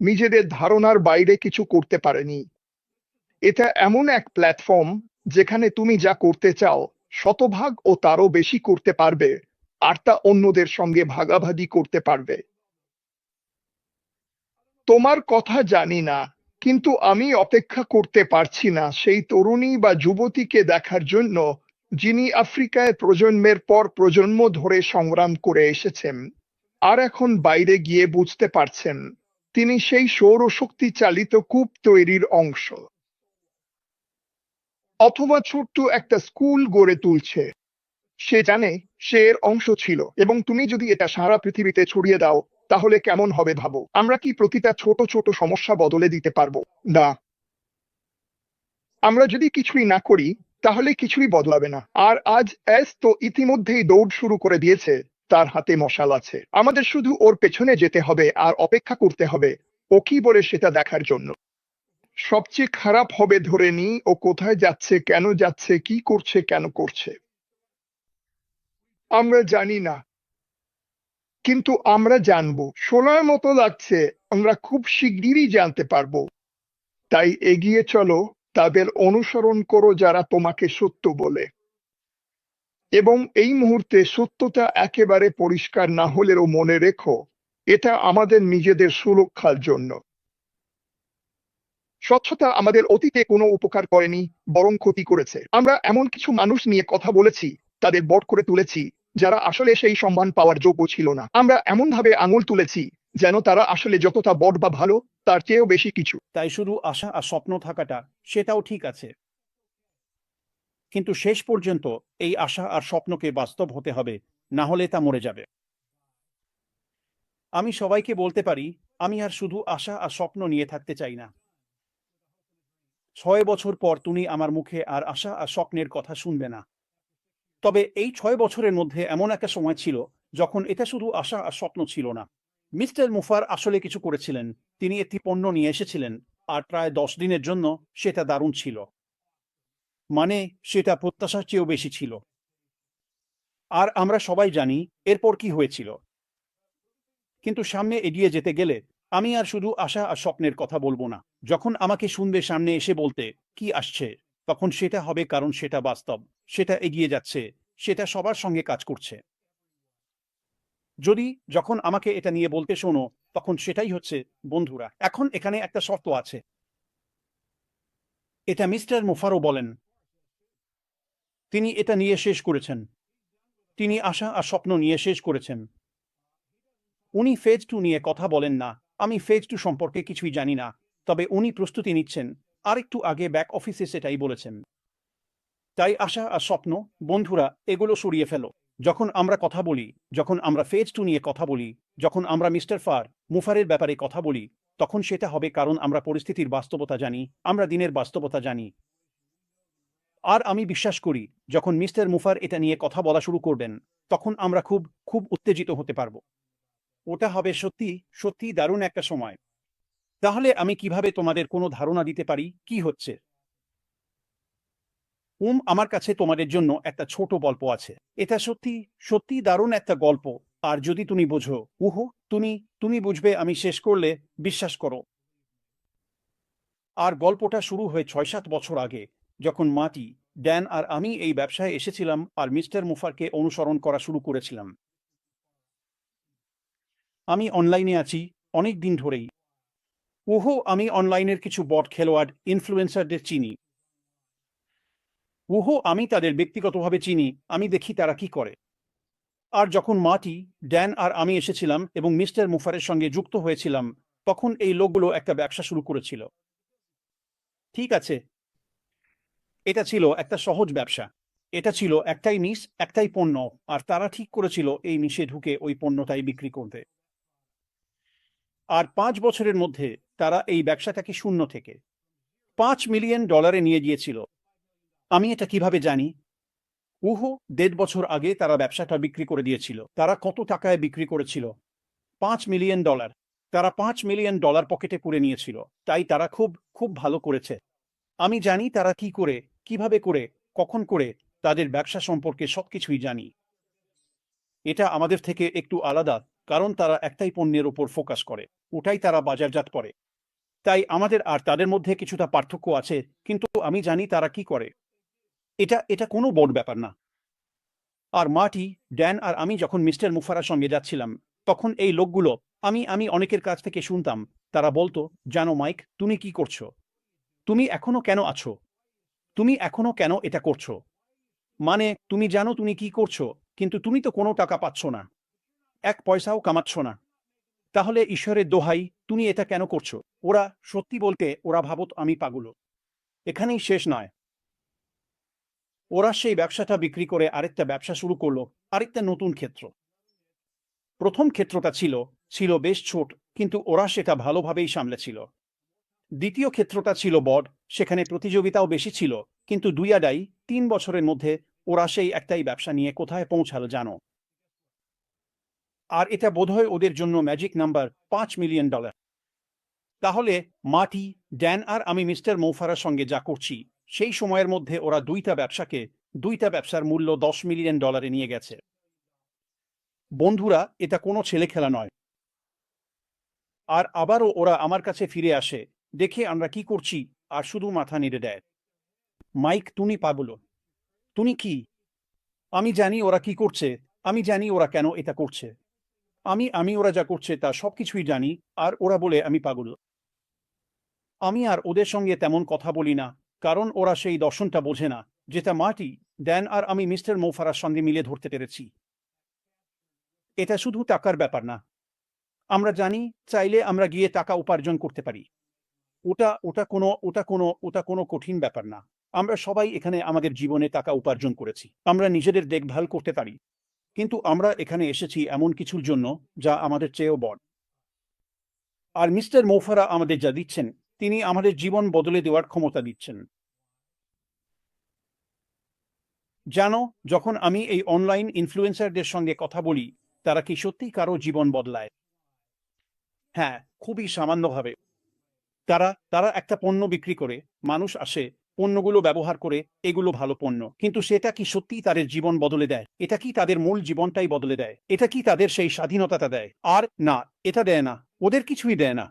নিজেদের ধারণার বাইরে কিছু করতে পারেনি। এটা এমন এক প্ল্যাটফর্ম যেখানে তুমি যা করতে চাও, শতভাগ ও তারও বেশি করতে পারবে, আর তা অন্যদের সঙ্গে ভাগাভাগি করতে পারবে। তোমার কথা জানি না, কিন্তু আমি অপেক্ষা করতে পারছি না সেই তরুণী বা যুবতীকে দেখার জন্য, যিনি আফ্রিকায় প্রজন্মের পর প্রজন্ম ধরে সংগ্রাম করে এসেছেন, আর এখন বাইরে গিয়ে বুঝতে পারছেন। তিনি সেই সৌরশক্তি চালিত কূপ তৈরির অংশ। অথবা ছোট্ট একটা স্কুল গড়ে তুলছে। সে জানে সে এর অংশ ছিল। এবং তুমি যদি এটা সারা পৃথিবীতে ছড়িয়ে দাও, তাহলে কেমন হবে ভাবো? আমরা কি প্রতিটা ছোট ছোট সমস্যা বদলে দিতে পারব? না। আমরা যদি কিছুই না করি, তাহলে কিছুই বদলাবে না। আর আজ এস তো ইতিমধ্যেই দৌড় শুরু করে দিয়েছে। তার হাতে মশাল আছে। আমাদের শুধু ওর পেছনে যেতে হবে আর অপেক্ষা করতে হবে। ও কি বলে সেটা দেখার জন্য। সবচেয়ে খারাপ হবে ধরে নি ও কোথায় যাচ্ছে, কেন যাচ্ছে, কি করছে, কেন করছে। আমরা জানি না। কিন্তু আমরা জানব। শোনার মতো লাগছে। আমরা খুব শিগগিরই জানতে পারব। তাই এগিয়ে চলো, তাদের অনুসরণ করো যারা তোমাকে সত্য বলে। এবং এই মুহূর্তে সত্যতা একেবারে পরিষ্কার না হলেও মনে রেখো, এটা আমাদের নিজেদের সুরক্ষার জন্য। স্বচ্ছতা আমাদের অতীতে কোনো উপকার করেনি, বরং ক্ষতি করেছে। আমরা এমন কিছু মানুষ নিয়ে কথা বলেছি, তাদের বট করে তুলেছি, যারা আসলে সেই সম্মান পাওয়ার যোগ্য ছিল না। আমরা এমন ভাবে আঙুল তুলেছি, যেন তারা আসলে যতটা বট বা ভালো, তার চেয়েও বেশি কিছু। তাই শুধু আশা আর স্বপ্ন থাকাটা, সেটাও ঠিক আছে। কিন্তু শেষ পর্যন্ত এই আশা আর স্বপ্নকে বাস্তব হতে হবে, না হলে তা মরে যাবে। আমি সবাইকে বলতে পারি, আমি আর শুধু আশা আর স্বপ্ন নিয়ে থাকতে চাই না। ছয় বছর পর তুমি আমার মুখে আর আশা আর স্বপ্নের কথা শুনবে না। তবে এই ছয় বছরের মধ্যে এমন একটা সময় ছিল, যখন এটা শুধু আশা আর স্বপ্ন ছিল না। মিস্টার মুফার আসলে কিছু করেছিলেন, তিনি একটি পণ্য নিয়ে এসেছিলেন, আর প্রায় দশ দিনের জন্য সেটা দারুণ ছিল। মানে সেটা প্রত্যাশার চেয়েও বেশি ছিল। আর আমরা সবাই জানি এরপর কি হয়েছিল। কিন্তু সামনে এগিয়ে যেতে গেলে আমি আর শুধু আশা আর স্বপ্নের কথা বলব না। যখন আমাকে শুনবে সামনে এসে বলতে, কি আসছে? তখন সেটা হবে কারণ সেটা বাস্তব, সেটা এগিয়ে যাচ্ছে, সেটা সবার সঙ্গে কাজ করছে। যদি যখন আমাকে এটা নিয়ে বলতে শোনো, তখন সেটাই হচ্ছে, বন্ধুরা, এখন এখানে একটা শর্ত আছে। এটা মিস্টার মুফারও বলেন তিনি এটা নিয়ে শেষ করেছেন। তিনি আশা আর স্বপ্ন নিয়ে শেষ করেছেন। উনি ফেজ টু নিয়ে কথা বলেন না। আমি ফেজ টু সম্পর্কে কিছুই জানি না। তবে উনি প্রস্তুতি নিচ্ছেন। আরেকটু আগে ব্যাক অফিসে সেটাই বলেছেন। তাই আশা আর স্বপ্ন, বন্ধুরা, এগুলো সরিয়ে ফেলো। যখন আমরা কথা বলি, যখন আমরা ফেজ টু নিয়ে কথা বলি, যখন আমরা মিস্টার ফার, মুফারের ব্যাপারে কথা বলি, তখন সেটা হবে কারণ আমরা পরিস্থিতির বাস্তবতা জানি, আমরা দিনের বাস্তবতা জানি। আর আমি বিশ্বাস করি, যখন মিস্টার মুফার এটা নিয়ে কথা বলা শুরু করবেন, তখন আমরা খুব খুব উত্তেজিত হতে পারব। ওটা হবে সত্যি সত্যি দারুণ একটা সময়। তাহলে আমি কীভাবে তোমাদের কোনো ধারণা দিতে পারি? কি হচ্ছে? উম, আমার কাছে তোমাদের জন্য একটা ছোট গল্প আছে। এটা সত্যি সত্যি দারুণ একটা গল্প। আর যদি তুমি বোঝো, উহ, তুমি তুমি বুঝবে, আমি শেষ করলে বিশ্বাস করো। আর গল্পটা শুরু হয়ে ছয় সাত বছর আগে যখন মাটি ড্যান আর আমি এই ব্যবসায় এসেছিলাম আর মিস্টার মুফারকে অনুসরণ করা শুরু করেছিলাম। আমি অনলাইনে আছি অনেক দিন ধরেই। ওহো, আমি অনলাইনের কিছু বট খেলোয়াড়, ইনফ্লুয়েন্সারদের চিনি। ওহো, আমি তাদের ব্যক্তিগতভাবে চিনি, আমি দেখি তারা কি করে। আর যখন মাটি ড্যান আর আমি এসেছিলাম এবং মিস্টার মুফারের সঙ্গে যুক্ত হয়েছিলাম, তখন এই লোকগুলো একটা ব্যবসা শুরু করেছিল। ঠিক আছে এটা ছিল একটা সহজ ব্যবসা। এটা ছিল একটাই নিশ একটাই পণ্য, আর তারা ঠিক করেছিল এই নিশে ঢুকে ওই পণ্যটাই বিক্রি করতে। আর পাঁচ বছরের মধ্যে তারা এই ব্যবসাটাকে শূন্য থেকে পাঁচ মিলিয়ন ডলারে নিয়ে গিয়েছিল। আমি এটা কীভাবে জানি? উহো, দেড় বছর আগে তারা ব্যবসাটা বিক্রি করে দিয়েছিল। তারা কত টাকায় বিক্রি করেছিল? পাঁচ মিলিয়ন ডলার। তারা পাঁচ মিলিয়ন ডলার পকেটে পুরে নিয়েছিল। তাই তারা খুব খুব ভালো করেছে। আমি জানি তারা কি করে কীভাবে করে, কখন করে তাদের ব্যবসা সম্পর্কে সবকিছুই জানি। এটা আমাদের থেকে একটু আলাদা, কারণ তারা একটাই পণ্যের উপর ফোকাস করে, ওটাই তারা বাজারজাত করে। তাই আমাদের আর তাদের মধ্যে কিছুটা পার্থক্য আছে, কিন্তু আমি জানি তারা কি করে। এটা এটা কোনো বড় ব্যাপার না। আর মাটি, ড্যান আর আমি যখন মিস্টার মুফারার সঙ্গে যাচ্ছিলাম, তখন এই লোকগুলো, আমি আমি অনেকের কাছ থেকে শুনতাম, তারা বলতো, জানো মাইক, তুমি কি করছ? তুমি এখনও কেন আছো? তুমি এখনও কেন এটা করছ? মানে তুমি জানো তুমি কি করছ, কিন্তু তুমি তো কোনো টাকা পাচ্ছ না। এক পয়সাও কামাচ্ছ না। তাহলে ঈশ্বরের দোহাই, তুমি এটা কেন করছ? ওরা সত্যি বলতে, ওরা ভাবত আমি পাগল। এখানেই শেষ নয়। ওরা সেই ব্যবসাটা বিক্রি করে আরেকটা ব্যবসা শুরু করল, আরেকটা নতুন ক্ষেত্র। প্রথম ক্ষেত্রটা ছিল ছিল বেশ ছোট, কিন্তু ওরা সেটা ভালোভাবেই সামলেছিল। দ্বিতীয় ক্ষেত্রটা ছিল বড সেখানে প্রতিযোগিতাও বেশি ছিল, কিন্তু দুইয়াডাই তিন বছরের মধ্যে ওরা সেই একটাই ব্যবসা নিয়ে কোথায় পৌঁছালো জানো? আর এটা বোধহয় ওদের জন্য ম্যাজিক নাম্বার পাঁচ মিলিয়ন ডলার তাহলে মাটি, ড্যান আর আমি মিস্টার মৌফারার সঙ্গে যা করছি, সেই সময়ের মধ্যে ওরা দুইটা ব্যবসাকে, দুইটা ব্যবসার মূল্য দশ মিলিয়ন ডলারে নিয়ে গেছে। বন্ধুরা, এটা কোনো ছেলে খেলা নয়। আর আবারও ওরা আমার কাছে ফিরে আসে, দেখে আমরা কি করছি আর শুধু মাথা নেড়ে দেয়। মাইক, তুমি পাগল তুমি কি? আমি জানি ওরা কি করছে। আমি জানি ওরা কেন এটা করছে। আমি আমি ওরা যা করছে তা সবকিছুই জানি আর ওরা বলে আমি পাগল। আমি আর ওদের সঙ্গে তেমন কথা বলি না, কারণ ওরা সেই দর্শনটা বোঝে না, যেটা মাটি দেন আর আমি মিস্টার মৌফারার সঙ্গে মিলে ধরতে পেরেছি। এটা শুধু টাকার ব্যাপার না। আমরা জানি, চাইলে আমরা গিয়ে টাকা উপার্জন করতে পারি। ওটা ওটা কোনো ওটা কোনো ওটা কোনো কঠিন ব্যাপার না। আমরা সবাই এখানে আমাদের জীবনে টাকা উপার্জন করেছি। আমরা নিজেদের দেখভাল করতে পারি। কিন্তু আমরা এখানে এসেছি এমন কিছুর জন্য যা আমাদের চেয়েও বড়। আর মিস্টার মৌফারা আমাদের যা দিচ্ছেন, তিনি আমাদের জীবন বদলে দেওয়ার ক্ষমতা দিচ্ছেন। জানো, যখন আমি এই অনলাইন ইনফ্লুয়েন্সারদের সঙ্গে কথা বলি, তারা কি সত্যি কারও জীবন বদলায়? হ্যাঁ খুবই সামান্যভাবে। তারা তারা একটা পণ্য বিক্রি করে, মানুষ আসে, পণ্যগুলো ব্যবহার করে, এগুলো ভালো পণ্য। কিন্তু সেটা কি সত্যি তাদের জীবন বদলে দেয়? এটা কি তাদের মূল জীবনটাই বদলে দেয়? এটা কি তাদের সেই স্বাধীনতাটা দেয়? আর না, এটা দেয় না, ওদের কিছুই দেয় না।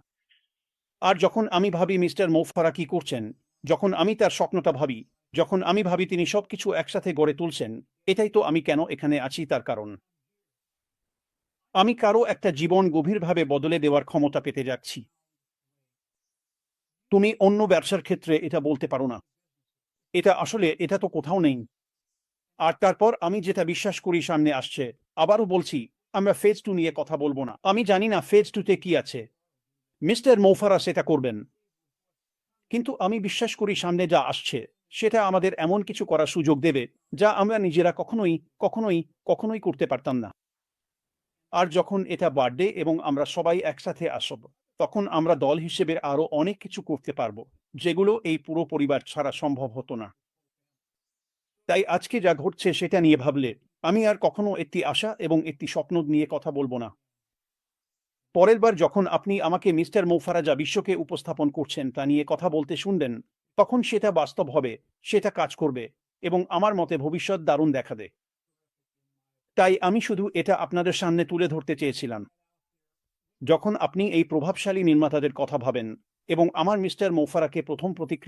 আর যখন আমি ভাবি মিস্টার মৌফারা কি করছেন, যখন আমি তার স্বপ্নটা ভাবি, যখন আমি ভাবি তিনি সবকিছু একসাথে গড়ে তুলছেন, এটাই তো আমি কেন এখানে আছি তার কারণ। আমি কারও একটা জীবন গভীরভাবে বদলে দেওয়ার ক্ষমতা পেতে যাচ্ছি। তুমি অন্য ব্যবসার ক্ষেত্রে এটা বলতে পারো না। এটা আসলে, এটা তো কোথাও নেই। আর তারপর আমি যেটা বিশ্বাস করি সামনে আসছে, আবারও বলছি, আমরা ফেজ টু নিয়ে কথা বলব না। আমি জানি না ফেজ টুতে কি আছে। মিস্টার মৌফারা সেটা করবেন। কিন্তু আমি বিশ্বাস করি সামনে যা আসছে, সেটা আমাদের এমন কিছু করার সুযোগ দেবে, যা আমরা নিজেরা কখনোই কখনোই কখনোই করতে পারতাম না। আর যখন এটা বার্থডে এবং আমরা সবাই একসাথে আসব তখন আমরা দল হিসেবে আরও অনেক কিছু করতে পারব, যেগুলো এই পুরো পরিবার ছাড়া সম্ভব হতো না। তাই আজকে যা ঘটছে সেটা নিয়ে ভাবলে আমি আর কখনো একটি আশা এবং একটি স্বপ্ন নিয়ে কথা বলব না। পরের বার যখন আপনি আমাকে মিস্টার মৌফারা যা বিশ্বকে উপস্থাপন করছেন তা নিয়ে কথা বলতে শুনলেন, তখন সেটা বাস্তব হবে, সেটা কাজ করবে এবং আমার মতে ভবিষ্যৎ দারুণ দেখাবে তাই আমি শুধু এটা আপনাদের সামনে তুলে ধরতে চেয়েছিলাম। যখন আপনি এই প্রভাবশালী নির্মাতাদের কথা ভাবেন এবং আমার মিস্টার মৌফারাকে প্রথম প্রতিক্রিয়া